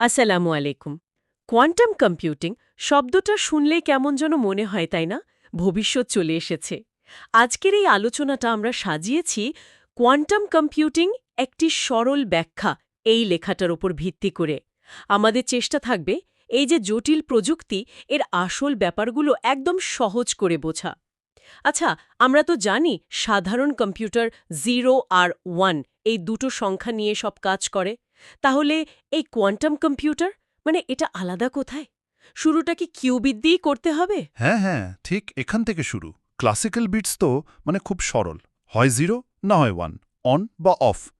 আসসালামু আলাইকুম। Quantum computing শব্দটা শুনলে কেমন যেন মনে হয়, তাই না? ভবিষ্যৎ চলে এসেছে। আজকের এই আলোচনাটা আমরা সাজিয়েছি কোয়ান্টাম কম্পিউটিং একটি সরল ব্যাখ্যা এই লেখাটার ওপর ভিত্তি করে। আমাদের চেষ্টা থাকবে এই যে জটিল প্রযুক্তি, এর আসল ব্যাপারগুলো একদম সহজ করে বোঝা। আচ্ছা আমরা তো জানি সাধারণ কম্পিউটার জিরো আর ওয়ান এই দুটো সংখ্যা নিয়ে সব কাজ করে। তাহলে এই কোয়ান্টাম কম্পিউটার মানে এটা আলাদা কোথায়? শুরুটা কি কিউবিট দিয়েই করতে হবে? হ্যাঁ হ্যাঁ ঠিক এখান থেকে শুরু। ক্লাসিক্যাল বিটস তো মানে খুব সরল। হয় জিরো, না হয় ওয়ান, অন বা অফ।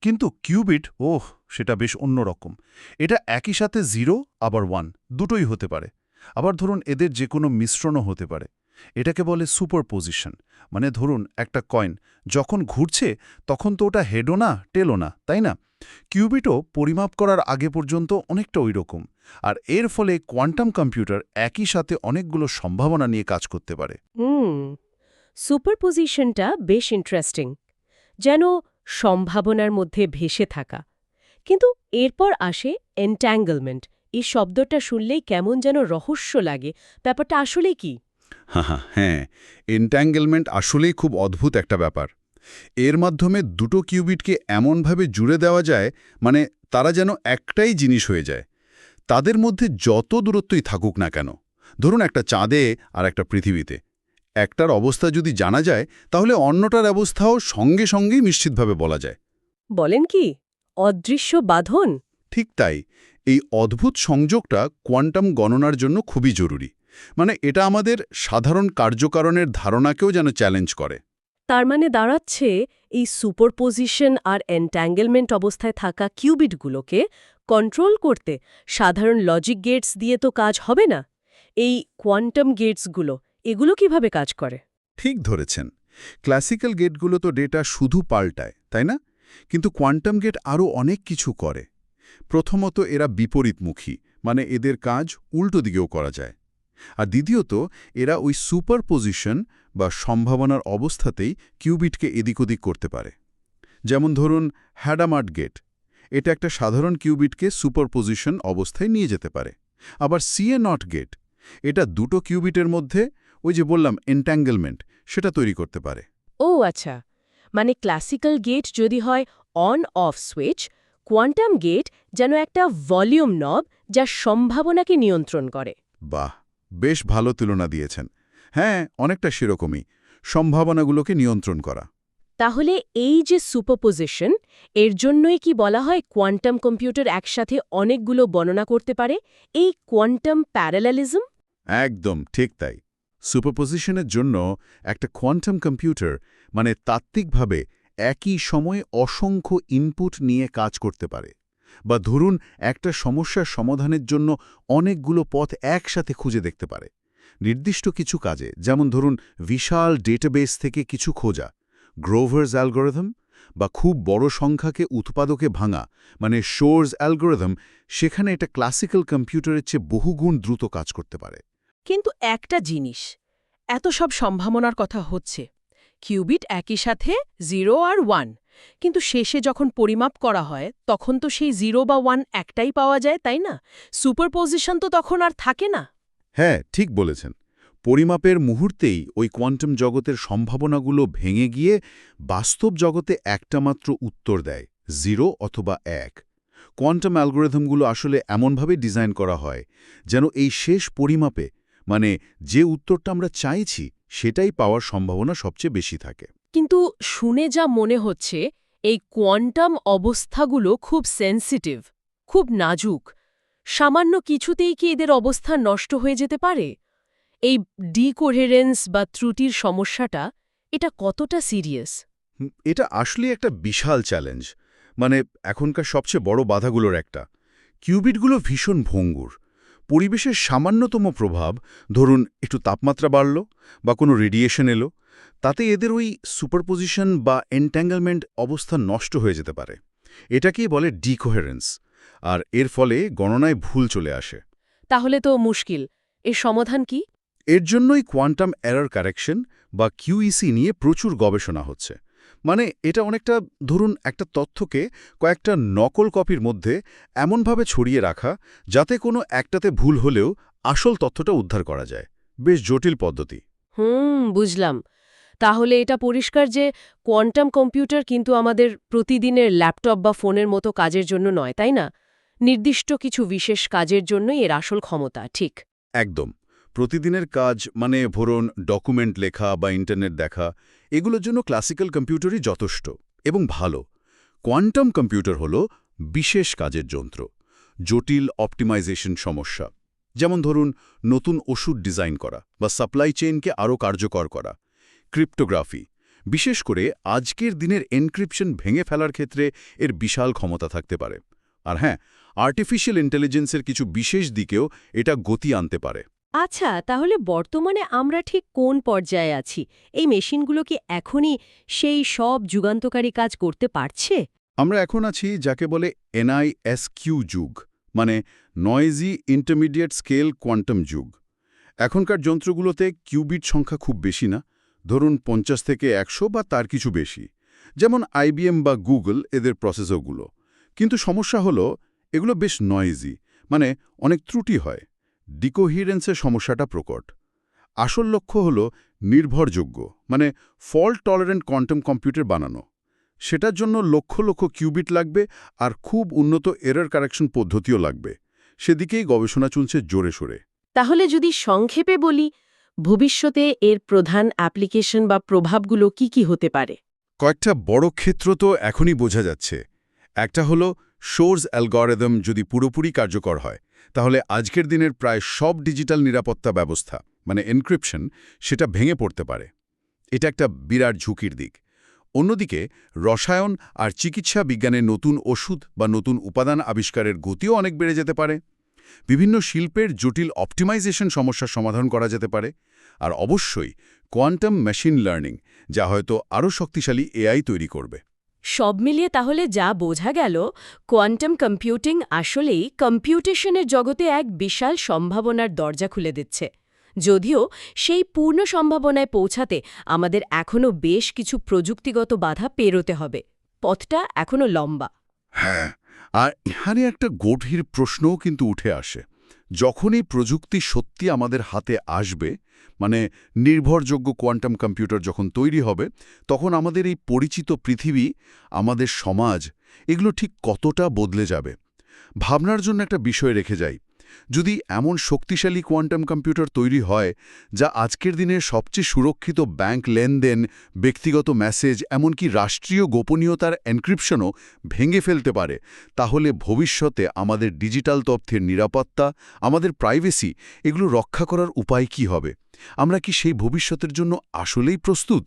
কিন্তু কিউবিট, ওহ, সেটা বেশ অন্যরকম এটা একই সাথে জিরো, আবার ওয়ান, দুটোই হতে পারে। আবার ধরুন এদের যে কোনো মিশ্রণও হতে পারে। এটাকে বলে সুপারপোজিশন। মানে ধরুন একটা কয়েন, যখন ঘুরছে তখন তো ওটা হেডও না, টেলও না, তাই না? কিউবিটও পরিমাপ করার আগে পর্যন্ত অনেকটা ওই রকম আর এর ফলে কোয়ান্টাম কম্পিউটার একই সাথে অনেকগুলো সম্ভাবনা নিয়ে কাজ করতে পারে। হুম, সুপারপোজিশনটা বেশ ইন্টারেস্টিং। যেন সম্ভাবনার মধ্যে ভেসে থাকা। কিন্তু এরপর আসে এন্ট্যাঙ্গলমেন্ট। এই শব্দটা শুনলেই কেমন যেন রহস্য লাগে। ব্যাপারটা আসলে কি? হাহা, হ্যাঁ এন্ট্যাঙ্গেলমেন্ট আসলেই খুব অদ্ভুত একটা ব্যাপার। এর মাধ্যমে দুটো কিউবিটকে এমনভাবে জুড়ে দেওয়া যায় মানে তারা যেন একটাই জিনিস হয়ে যায়। তাদের মধ্যে যত দূরত্বই থাকুক না কেন ধরুন একটা চাঁদে আর একটা পৃথিবীতে একটার অবস্থা যদি জানা যায় তাহলে অন্যটার অবস্থাও সঙ্গে সঙ্গেই নিশ্চিতভাবে বলা যায়। বলেন কি? অদৃশ্য বাঁধন? ঠিক তাই এই অদ্ভুত সংযোগটা কোয়ান্টাম গণনার জন্য খুবই জরুরি। মানে এটা আমাদের সাধারণ কার্যকারণের ধারণাকেও যেন চ্যালেঞ্জ করে। তার মানে দাঁড়াচ্ছে এই সুপারপোজিশন আর এন্ট্যাঙ্গেলমেন্ট অবস্থায় থাকা কিউবিটগুলোকে কন্ট্রোল করতে সাধারণ লজিক গেটস দিয়ে তো কাজ হবে না। এই কোয়ান্টাম গেটসগুলো এগুলো কীভাবে কাজ করে? ঠিক ধরেছেন। ক্লাসিক্যাল গেটগুলো তো ডেটা শুধু পাল্টায় তাই না? কিন্তু কোয়ান্টাম গেট আরও অনেক কিছু করে। প্রথমত এরা বিপরীতমুখী মানে এদের কাজ উল্টো দিকেও করা যায়। আর দ্বিতীয়ত এরা ওই সুপারপোজিশন বা সম্ভাবনার অবস্থাতেই কিউবিটকে এদিক ওদিক করতে পারে। যেমন ধরুন হ্যাডামার্ট গেট এটা একটা সাধারণ কিউবিটকে সুপারপোজিশন অবস্থায় নিয়ে যেতে পারে। আবার সিএ নট গেট এটা দুটো কিউবিটের মধ্যে ওই যে বললাম এন্ট্যাঙ্গেলমেন্ট সেটা তৈরি করতে পারে। ও আচ্ছা মানে ক্লাসিক্যাল গেট যদি হয় on off switch quantum gate যেন একটা ভলিউম নব যা সম্ভাবনাকে নিয়ন্ত্রণ করে। বাহ! বেশ ভালো তুলনা দিয়েছেন। হ্যাঁ অনেকটা সেরকমই। সম্ভাবনাগুলোকে নিয়ন্ত্রণ করা। তাহলে এই যে সুপারপোজিশন এর জন্যই কি বলা হয় কোয়ান্টাম কম্পিউটার একসাথে অনেকগুলো বর্ণনা করতে পারে? এই কোয়ান্টাম প্যারালালিজম? একদম ঠিক তাই। সুপারপোজিশনের জন্য একটা কোয়ান্টাম কম্পিউটার মানে তাত্ত্বিকভাবে একই সময়ে অসংখ্য ইনপুট নিয়ে কাজ করতে পারে। বা ধরুন একটা সমস্যার সমাধানের জন্য অনেকগুলো পথ একসাথে খুঁজে দেখতে পারে। নির্দিষ্ট কিছু কাজে, যেমন ধরুন বিশাল ডেটাবেস থেকে কিছু খোঁজা গ্রোভার্স অ্যালগোরিথম বা খুব বড় সংখ্যাকে উৎপাদকে ভাঙা মানে শোর্স অ্যালগোরিথম সেখানে এটা ক্লাসিক্যাল কম্পিউটারের চেয়ে বহুগুণ দ্রুত কাজ করতে পারে। কিন্তু একটা জিনিস, এত সব সম্ভাবনার কথা হচ্ছে। কিউবিট একই সাথে জিরো আর ওয়ান কিন্তু শেষে যখন পরিমাপ করা হয়, তখন তো সেই জিরো বা ওয়ান একটাই পাওয়া যায়, তাই না? সুপারপোজিশন তো তখন আর থাকে না। হ্যাঁ ঠিক বলেছেন। পরিমাপের মুহূর্তেই ওই কোয়ান্টাম জগতের সম্ভাবনাগুলো ভেঙে গিয়ে বাস্তব জগতে একটা মাত্র উত্তর দেয়, জিরো অথবা এক। কোয়ান্টাম অ্যালগোরিথমগুলো আসলে এমনভাবে ডিজাইন করা হয়, যেন এই শেষ পরিমাপে মানে যে উত্তরটা আমরা চাইছি, সেটাই পাওয়ার সম্ভাবনা সবচেয়ে বেশি থাকে। কিন্তু শুনে যা মনে হচ্ছে, এই কোয়ান্টাম অবস্থাগুলো খুব সেন্সিটিভ, খুব নাজুক। সামান্য কিছুতেই কি এদের অবস্থা নষ্ট হয়ে যেতে পারে? এই ডিকোহেরেন্স বা ত্রুটির সমস্যাটা, এটা কতটা সিরিয়াস? এটা আসলে একটা বিশাল চ্যালেঞ্জ। মানে এখনকার সবচেয়ে বড় বাধাগুলোর একটা। কিউবিটগুলো ভীষণ ভঙ্গুর। পরিবেশের সামান্যতম প্রভাব ধরুন একটু তাপমাত্রা বাড়ল বা কোনো রেডিয়েশন এলো তাতে এদের ওই সুপারপোজিশন বা এন্ট্যাঙ্গলমেন্ট অবস্থা নষ্ট হয়ে যেতে পারে। এটাকেই বলে ডিকোহেরেন্স আর এর ফলে গণনায় ভুল চলে আসে। তাহলে তো মুশকিল। এর সমাধান কি? এর জন্যই কোয়ান্টাম এরর কারেকশন বা কিউইসি নিয়ে প্রচুর গবেষণা হচ্ছে। মানে এটা অনেকটা ধরুন একটা তথ্যকে কয়েকটা নকল কপির মধ্যে এমনভাবে ছড়িয়ে রাখা যাতে কোনো একটাতে ভুল হলেও আসল তথ্যটা উদ্ধার করা যায়। বেশ জটিল পদ্ধতি। হুম বুঝলাম। তাহলে এটা পরিষ্কার যে কোয়ান্টাম কম্পিউটার কিন্তু আমাদের প্রতিদিনের ল্যাপটপ বা ফোনের মতো কাজের জন্য নয় তাই না? নির্দিষ্ট কিছু বিশেষ কাজের জন্যই এর আসল ক্ষমতা ঠিক? একদম। প্রতিদিনের কাজ মানে ধরুন ডকুমেন্ট লেখা বা ইন্টারনেট দেখা, এগুলোর জন্য ক্লাসিক্যাল কম্পিউটারই যথেষ্ট এবং ভালো। কোয়ান্টাম কম্পিউটার হল বিশেষ কাজের যন্ত্র, জটিল অপটিমাইজেশন সমস্যা। যেমন ধরুন নতুন ওষুধ ডিজাইন করা বা সাপ্লাই চেইনকে আরও কার্যকর করা। ক্রিপ্টোগ্রাফি, বিশেষ করে আজকের দিনের এনক্রিপশন ভেঙে ফেলার ক্ষেত্রে এর বিশাল ক্ষমতা থাকতে পারে। আর হ্যাঁ আর্টিফিশিয়াল ইন্টেলিজেন্সের কিছু বিশেষ দিকেও এটা গতি আনতে পারে। আচ্ছা তাহলে বর্তমানে আমরা ঠিক কোন পর্যায়ে আছি? এই মেশিনগুলো কি এখনই সেই সব যুগান্তকারী কাজ করতে পারছে? আমরা এখন আছি যাকে বলে এনআইএসকিউ যুগ মানে নয়েজি ইন্টারমিডিয়েট স্কেল কোয়ান্টাম যুগ। এখনকার যন্ত্রগুলোতে কিউবিট সংখ্যা খুব বেশি না, ধরুন পঞ্চাশ থেকে একশো বা তার কিছু বেশি। যেমন আইবিএম বা গুগল এদের প্রসেসরগুলো কিন্তু সমস্যা হলো, এগুলো বেশ নয়েজি মানে অনেক ত্রুটি হয়। ডিকোহিরেন্সের সমস্যাটা প্রকট। আসল লক্ষ্য হল নির্ভরযোগ্য মানে ফল্ট টলারেন্ট কোয়ান্টাম কম্পিউটার বানানো। সেটার জন্য লক্ষ লক্ষ কিউবিট লাগবে আর খুব উন্নত এরর কারেকশন পদ্ধতিও লাগবে। সেদিকেই গবেষণা চলছে জোরে সোরে। তাহলে যদি সংক্ষেপে বলি ভবিষ্যতে এর প্রধান অ্যাপ্লিকেশন বা প্রভাবগুলো কি কি হতে পারে? কয়েকটা বড় ক্ষেত্র তো এখনই বোঝা যাচ্ছে। একটা হলো শোর্স অ্যালগরিদম যদি পুরোপুরি কার্যকর হয়। তাহলে আজকের দিনের প্রায় সব ডিজিটাল নিরাপত্তা ব্যবস্থা মানে এনক্রিপশন, সেটা ভেঙে পড়তে পারে। এটা একটা বিরাট ঝুঁকির দিক। অন্যদিকে, রসায়ন আর চিকিৎসা বিজ্ঞানের নতুন ওষুধ বা নতুন উপাদান আবিষ্কারের গতিও অনেক বেড়ে যেতে পারে। বিভিন্ন শিল্পের জটিল অপটিমাইজেশন সমস্যার সমাধান করা যেতে পারে। আর অবশ্যই, কোয়ান্টাম মেশিন লার্নিং, যা হয়তো আরও শক্তিশালী এআই তৈরি করবে। সব মিলিয়ে তাহলে যা বোঝা গেল, কোয়ান্টাম কম্পিউটিং আসলেই কম্পিউটেশনের জগতে এক বিশাল সম্ভাবনার দরজা খুলে দিচ্ছে। যদিও সেই পূর্ণ সম্ভাবনায় পৌঁছাতে আমাদের এখনও বেশ কিছু প্রযুক্তিগত বাধা পেরোতে হবে। পথটা এখনও লম্বা। হ্যাঁ আর এখানে একটা গভীর প্রশ্নও কিন্তু উঠে আসে। যখনই প্রযুক্তি সত্যি আমাদের হাতে আসবে মানে নির্ভরযোগ্য কোয়ান্টাম কম্পিউটার যখন তৈরি হবে, তখন আমাদের এই পরিচিত পৃথিবী, আমাদের সমাজ, এগুলো ঠিক কতটা বদলে যাবে? ভাবনার জন্য একটা বিষয় রেখে যাই। যদি এমন শক্তিশালী কোয়ান্টাম কম্পিউটার তৈরি হয়, যা আজকের দিনের সবচেয়ে সুরক্ষিত ব্যাংক লেনদেন, ব্যক্তিগত মেসেজ, এমনকি রাষ্ট্রীয় গোপনীয়তার এনক্রিপশনও ভেঙে ফেলতে পারে, তাহলে ভবিষ্যতে আমাদের ডিজিটাল তথ্যের নিরাপত্তা, আমাদের প্রাইভেসি, এগুলো রক্ষা করার উপায় কি হবে? আমরা কি সেই ভবিষ্যতের জন্য আসলেই প্রস্তুত?